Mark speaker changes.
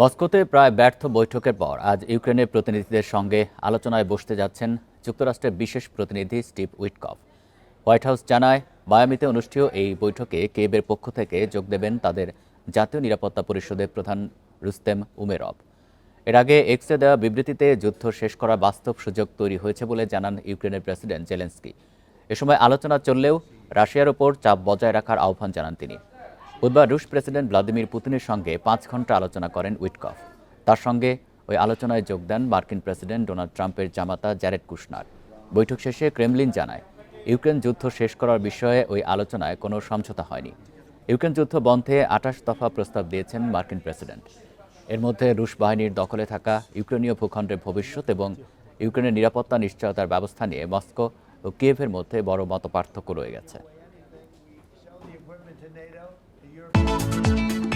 Speaker 1: মস্কোতে প্রায় ব্যর্থ বৈঠকের পর আজ ইউক্রেনের প্রতিনিধিদের সঙ্গে আলোচনায় বসতে যাচ্ছেন যুক্তরাষ্ট্রের বিশেষ প্রতিনিধি স্টিভ উইটকফ। হোয়াইট হাউস জানায়, মায়ামিতে অনুষ্ঠেয় এই বৈঠকে কেবের পক্ষ থেকে যোগ দেবেন তাদের জাতীয় নিরাপত্তা পরিষদের প্রধান রুস্তেম উমেরব এর আগে এক্সে দেওয়া বিবৃতিতে যুদ্ধ শেষ করার বাস্তব সুযোগ তৈরি হয়েছে বলে জানান ইউক্রেনের প্রেসিডেন্ট জেলেন্সকি। এ সময় আলোচনা চললেও রাশিয়ার ওপর চাপ বজায় রাখার আহ্বান জানান তিনি। বুধবার রুশ প্রেসিডেন্ট ভ্লাদিমির পুতিনের সঙ্গে পাঁচ ঘণ্টা আলোচনা করেন উইটকফ। তার সঙ্গে ওই আলোচনায় যোগ দেন মার্কিন প্রেসিডেন্ট ডোনাল্ড ট্রাম্পের জামাতা জ্যারেড কুশনার। বৈঠক শেষে ক্রেমলিন জানায়, ইউক্রেন যুদ্ধ শেষ করার বিষয়ে ওই আলোচনায় কোনো সমঝোতা হয়নি। ইউক্রেন যুদ্ধ বন্ধে আঠাশ দফা প্রস্তাব দিয়েছেন মার্কিন প্রেসিডেন্ট। এর মধ্যে রুশ বাহিনীর দখলে থাকা ইউক্রেনীয় ভূখণ্ডের ভবিষ্যৎ এবং ইউক্রেনের নিরাপত্তা নিশ্চয়তার ব্যবস্থা নিয়ে মস্কো ও কিয়েভের মধ্যে বড় মত পার্থক্য রয়ে গেছে। To NATO, to Europe.